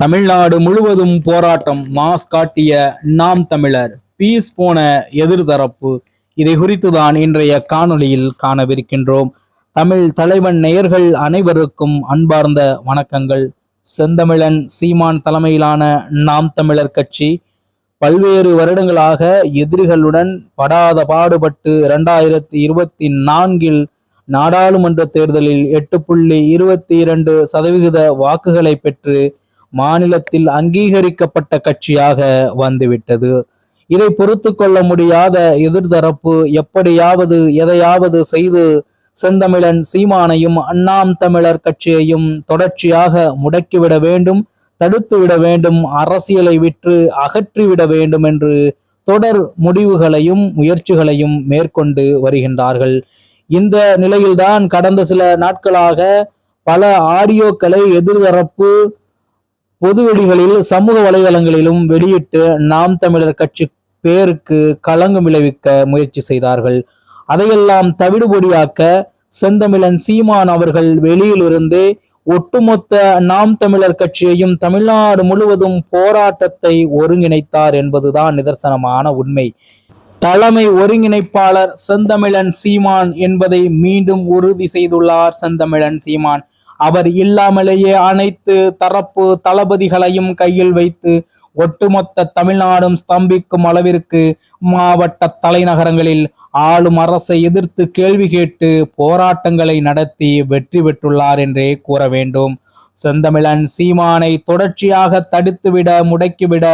தமிழ்நாடு முழுவதும் போராட்டம் மாஸ் காட்டிய நாம் தமிழர். பீஸ் போன எதிர்தரப்பு. இதை குறித்துதான் இன்றைய காணொளியில் காணவிருக்கின்றோம். தமிழ் தலைவன் நேயர்கள் அனைவருக்கும் அன்பார்ந்த வணக்கங்கள். செந்தமிழன் சீமான் தலைமையிலான நாம் தமிழர் கட்சி பல்வேறு வருடங்களாக எதிரிகளுடன் படாத பாடுபட்டு இரண்டாயிரத்தி இருபத்தி நான்கில் நாடாளுமன்ற தேர்தலில் எட்டு புள்ளி இருபத்தி இரண்டு சதவிகித வாக்குகளை பெற்று மாநிலத்தில் அங்கீகரிக்கப்பட்ட கட்சியாக வந்துவிட்டது. இதை பொறுத்து கொள்ள முடியாத எதிர்தரப்பு எப்படியாவது எதையாவது செய்து செந்தமிழன் சீமானையும் அண்ணாம் தமிழர் கட்சியையும் தொடர்ச்சியாக முடக்கிவிட வேண்டும் தடுத்துவிட வேண்டும் அரசியலை விற்று அகற்றிவிட வேண்டும் என்று தொடர் முடிவுகளையும் முயற்சிகளையும் மேற்கொண்டு வருகின்றார்கள். இந்த நிலையில்தான் கடந்த சில நாட்களாக பல ஆடியோக்களை எதிர்தரப்பு பொதுவெளிகளில் சமூக வலைதளங்களிலும் வெளியிட்டு நாம் தமிழர் கட்சி பேருக்கு களங்கம் விளைவிக்க முயற்சி செய்தார்கள். அதையெல்லாம் தவிடுபொடியாக்க செந்தமிழன் சீமான் அவர்கள் வெளியிலிருந்தே ஒட்டுமொத்த நாம் தமிழர் கட்சியையும் தமிழ்நாடு முழுவதும் போராட்டத்தை ஒருங்கிணைத்தார் என்பதுதான் நிதர்சனமான உண்மை. தலைமை ஒருங்கிணைப்பாளர் செந்தமிழன் சீமான் என்பதை மீண்டும் உறுதி செய்துள்ளார் செந்தமிழன் சீமான். அவர் இல்லாமலேயே அனைத்து தரப்பு தளபதிகளையும் கையில் வைத்து ஒட்டுமொத்த தமிழ்நாடும் ஸ்தம்பிக்கும் அளவிற்கு மாவட்ட தலைநகரங்களில் ஆளும் அரசை எதிர்த்து கேள்வி கேட்டு போராட்டங்களை நடத்தி வெற்றி பெற்றுள்ளார் என்றே கூற வேண்டும். செந்தமிழன் சீமானை தொடர்ச்சியாக தடுத்துவிட முடக்கிவிட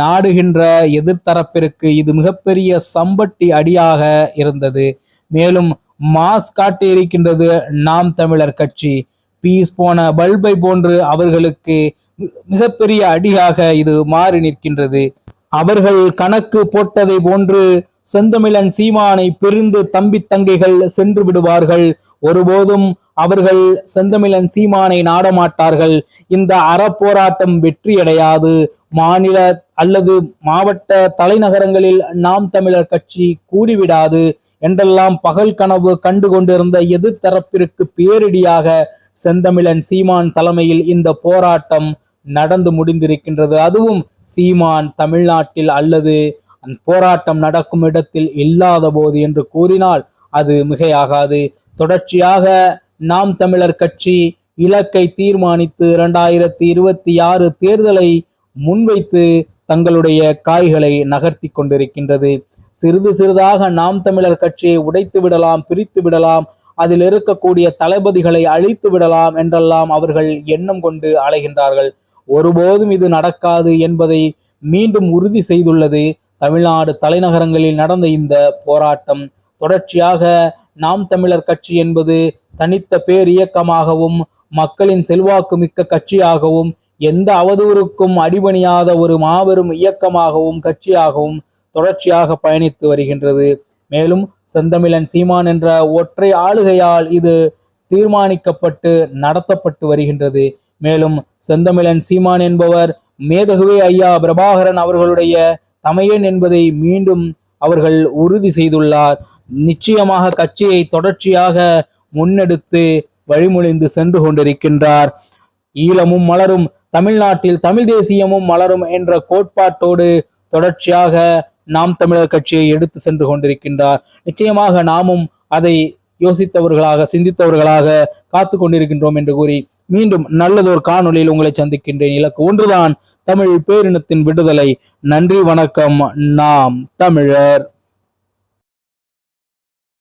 நாடுகின்ற எதிர்த்தரப்பிற்கு இது மிகப்பெரிய சம்பட்டி அடியாக இருந்தது. மேலும் மாஸ் காட்டியிருக்கின்றது நாம் தமிழர் கட்சி. பீஸ் போன பல்பை போன்று அவர்களுக்கு மிகப்பெரிய அடியாக இது மாறி நிற்கின்றது. அவர்கள் கணக்கு போட்டதை போன்று செந்தமிழன் சீமானை பிரிந்து தம்பி தங்கைகள் சென்று விடுவார்கள். ஒருபோதும் அவர்கள் செந்தமிழன் சீமானை நாடமாட்டார்கள். இந்த அறப்போராட்டம் வெற்றியடையாது. மாநில அல்லது மாவட்ட தலைநகரங்களில் நாம் தமிழர் கட்சி கூடிவிடாது என்றெல்லாம் பகல் கனவு கண்டு கொண்டிருந்த எதிர்த்தரப்பிற்கு பேரிடியாக செந்தமிழன் சீமான் தலைமையில் இந்த போராட்டம் நடந்து முடிந்திருக்கின்றது. அதுவும் சீமான் தமிழ்நாட்டில் அல்லது போராட்டம் நடக்கும் இடத்தில் இல்லாத போது என்று கூறினால் அது மிகையாகாது. தொடர்ச்சியாக நாம் தமிழர் கட்சி இலக்கை தீர்மானித்து இரண்டாயிரத்தி இருபத்தி ஆறு தேர்தலை முன்வைத்து தங்களுடைய காய்களை நகர்த்தி கொண்டிருக்கின்றது. சிறிது சிறிதாக நாம் தமிழர் கட்சியை உடைத்து விடலாம் பிரித்து விடலாம் அதில் இருக்கக்கூடிய தளபதிகளை அழித்து விடலாம் என்றெல்லாம் அவர்கள் எண்ணம் கொண்டு அலைகின்றார்கள். ஒருபோதும் இது நடக்காது என்பதை மீண்டும் உறுதி செய்துள்ளது தமிழ்நாடு தலைநகரங்களில் நடந்த இந்த போராட்டம். தொடர்ச்சியாக நாம் தமிழர் கட்சி என்பது தனித்த பேர் இயக்கமாகவும் மக்களின் செல்வாக்கு மிக்க கட்சியாகவும் எந்த அவதூறுக்கும் அடிபணியாத ஒரு மாபெரும் இயக்கமாகவும் கட்சியாகவும் தொடர்ச்சியாக பயணித்து வருகின்றது. மேலும் செந்தமிழன் சீமான் என்ற ஒற்றை ஆளுகையால் இது தீர்மானிக்கப்பட்டு நடத்தப்பட்டு வருகின்றது. மேலும் செந்தமிழன் சீமான் என்பவர் மேதகுவே ஐயா பிரபாகரன் அவர்களுடைய தமையன் என்பதை மீண்டும் அவர்கள் உறுதி செய்துள்ளார். நிச்சயமாக கட்சியை தொடர்ச்சியாக முன்னெடுத்து வழிமொழிந்து சென்று கொண்டிருக்கின்றார். ஈழமும் மலரும் தமிழ்நாட்டில் தமிழ் தேசியமும் மலரும் என்ற கோட்பாட்டோடு தொடர்ச்சியாக நாம் தமிழர் கட்சியை எடுத்து சென்று கொண்டிருக்கின்றார். நிச்சயமாக நாமும் அதை யோசித்தவர்களாக சிந்தித்தவர்களாக காத்து கொண்டிருக்கின்றோம் என்று கூறி மீண்டும் நல்லதொரு காணொளியில் உங்களை சந்திக்கின்றேன். இலக்கு ஒன்றுதான் தமிழ் பேரினத்தின் விடுதலை. நன்றி வணக்கம். நாம் தமிழர்.